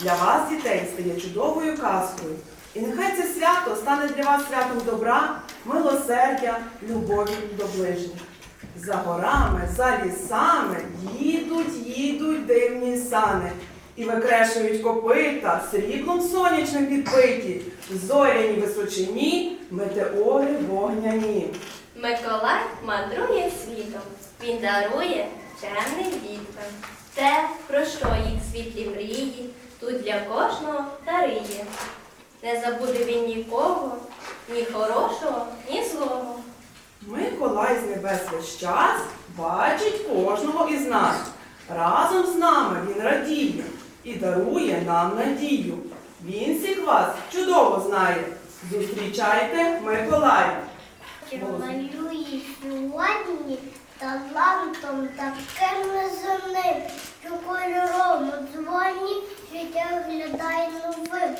Для вас, дітей, стає чудовою казкою. І нехай це свято стане для вас святом добра, милосердя, любові до ближніх. За горами, за лісами їдуть, їдуть дивні сани. І викрешують копита, сріблом сонячним підпиті, в зоряній височині метеори вогняні. Миколай мандрує світом, він дарує чемним діткам. Те, про що їх світлі мрії, тут для кожного дариє. Не забуде він нікого, ні хорошого, ні злого. Миколай з небес весь час бачить кожного із нас. Разом з нами він радіє і дарує нам надію. Він всіх вас чудово знає. Зустрічайте Миколая. Малює сьогодні талантом таким неземним, що кольором дзвоні життя глядає новим.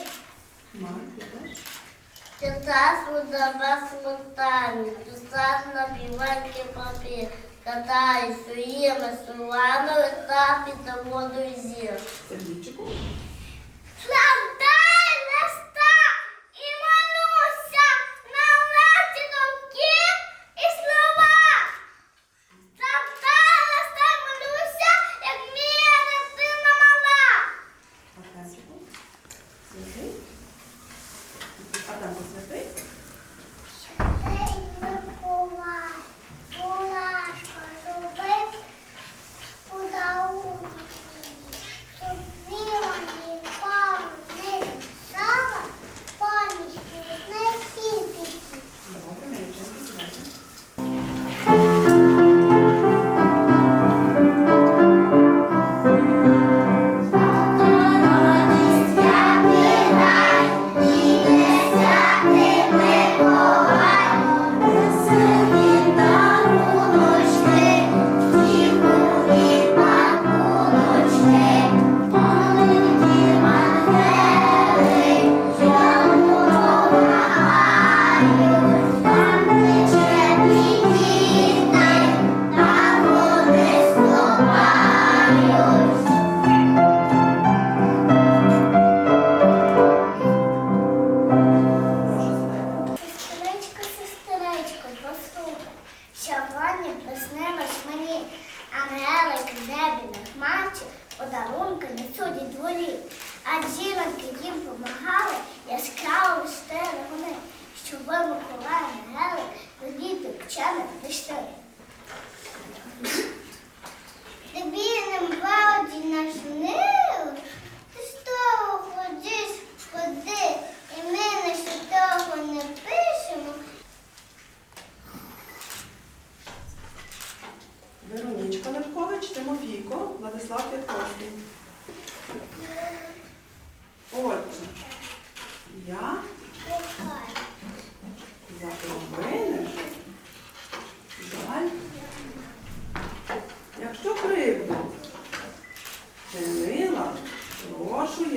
Марк, теж? Читав удава смутані, писав на біленький папір, катаю своїми словами та під заводу зір. Сергійчику.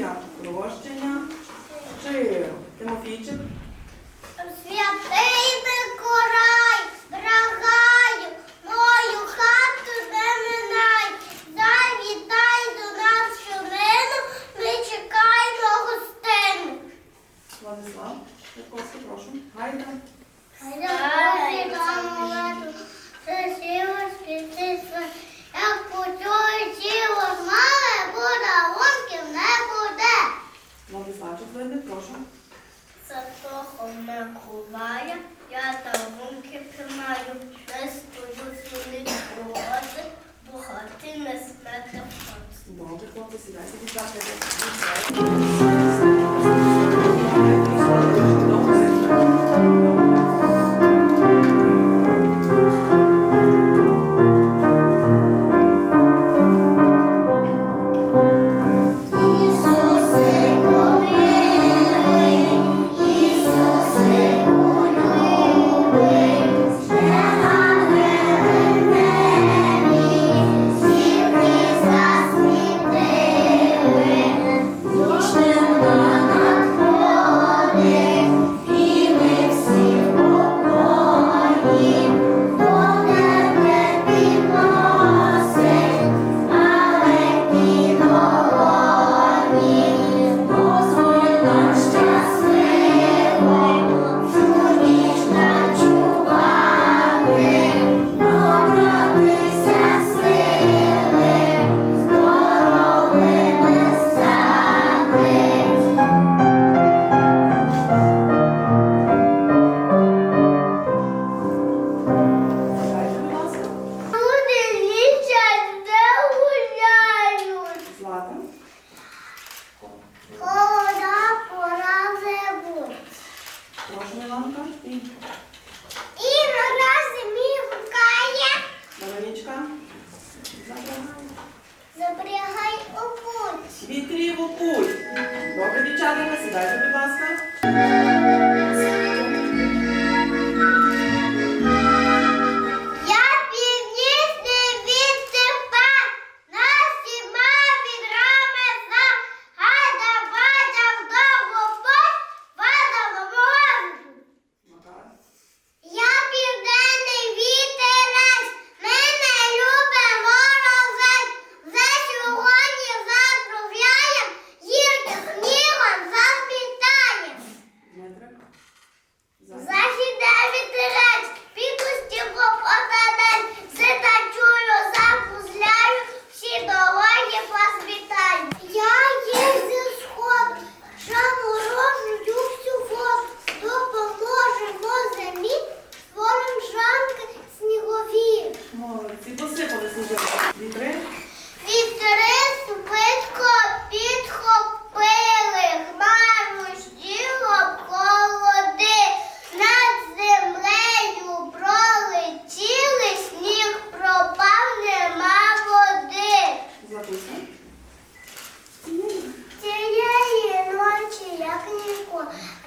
Я прощення щиро. Тимофійчик, Святий Миколай, брагаю, мою хату не минай, завітай до нас щомину, ми чекаємо гостину. Владислав Петровський, прошу. Гайда. Як почує Владиславчик, прошу. За того Миколая я дарунки тримаю, не стою сюди проти, бо хати не смете в Добре, хлопці, сідайте, дівчата.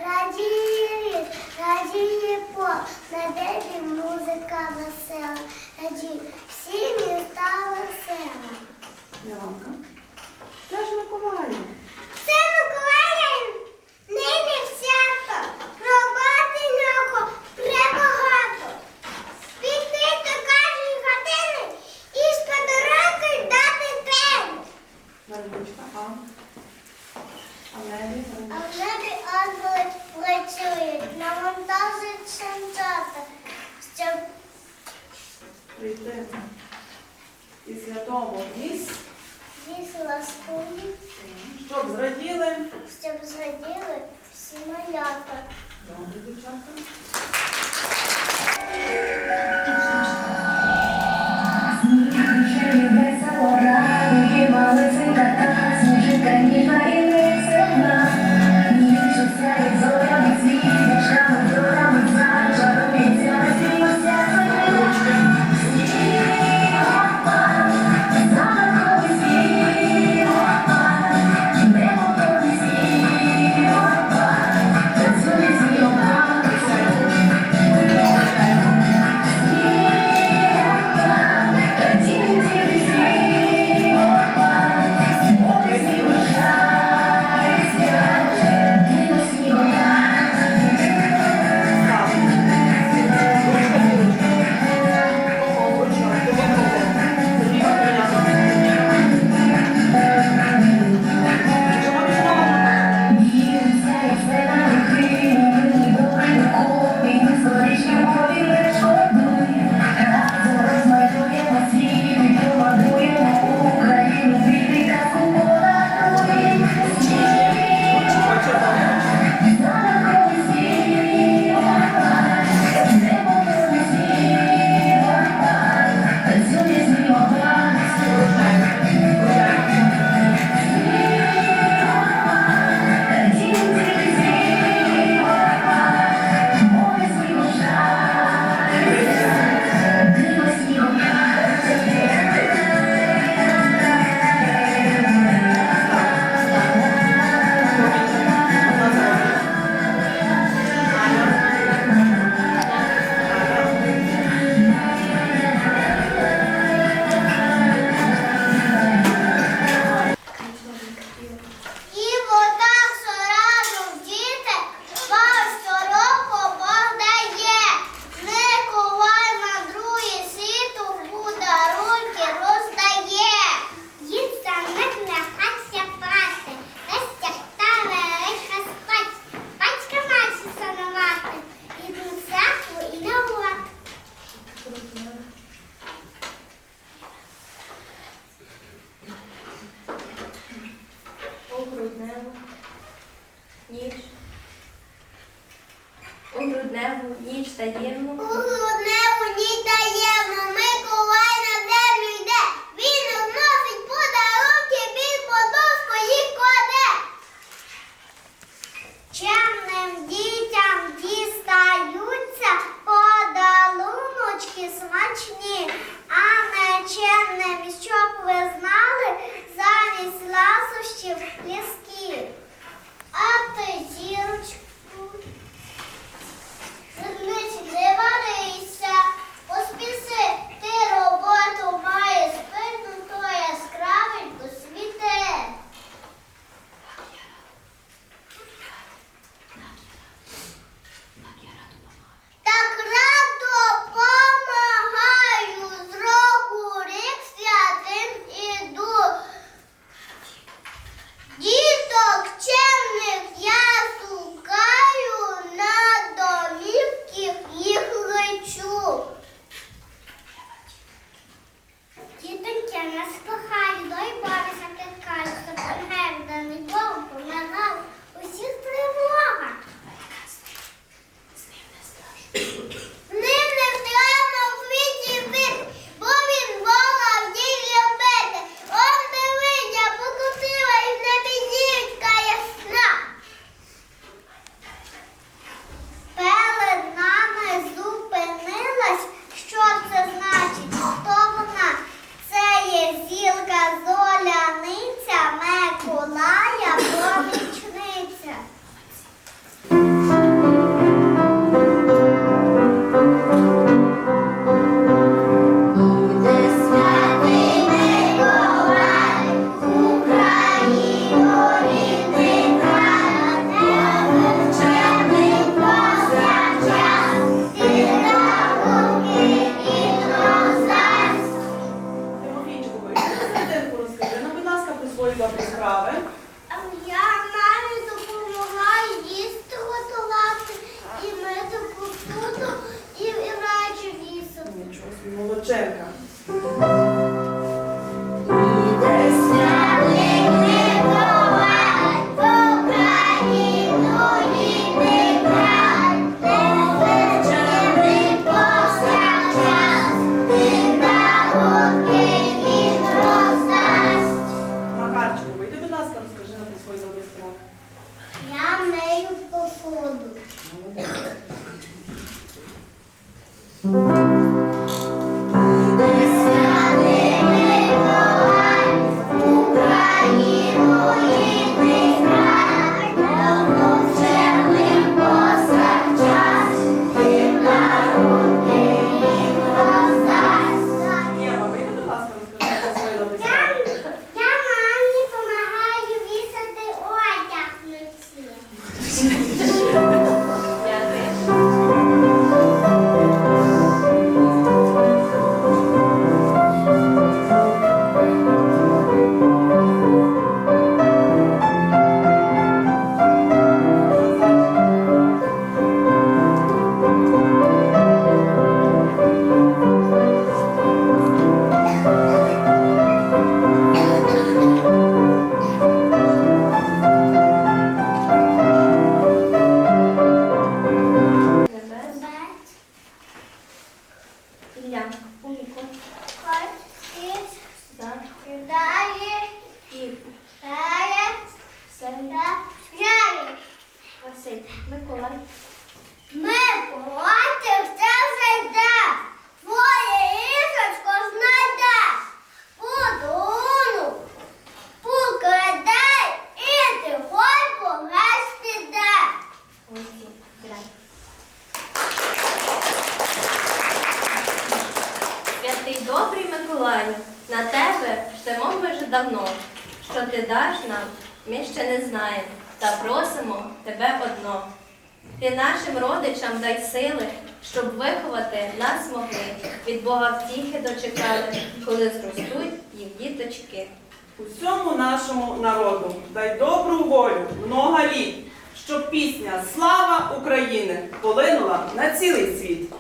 радіє ліс, радіє по, на дебі музика весела, радіє всі міста весела. Янка, це ж Миколаїв. сердець і святому місць, Ніс ласкує, щоб зраділи. щоб зраділи всі малята. Добре, дівчатка. Весело, радує, малесенька та, не знаємо, та просимо тебе одно. Ти нашим родичам дай сили, щоб виховати нас могли, від Бога втіхи дочекати, коли зростуть їх діточки. Усьому нашому народу дай добру волю много літ, щоб пісня Слава України полинула на цілий світ.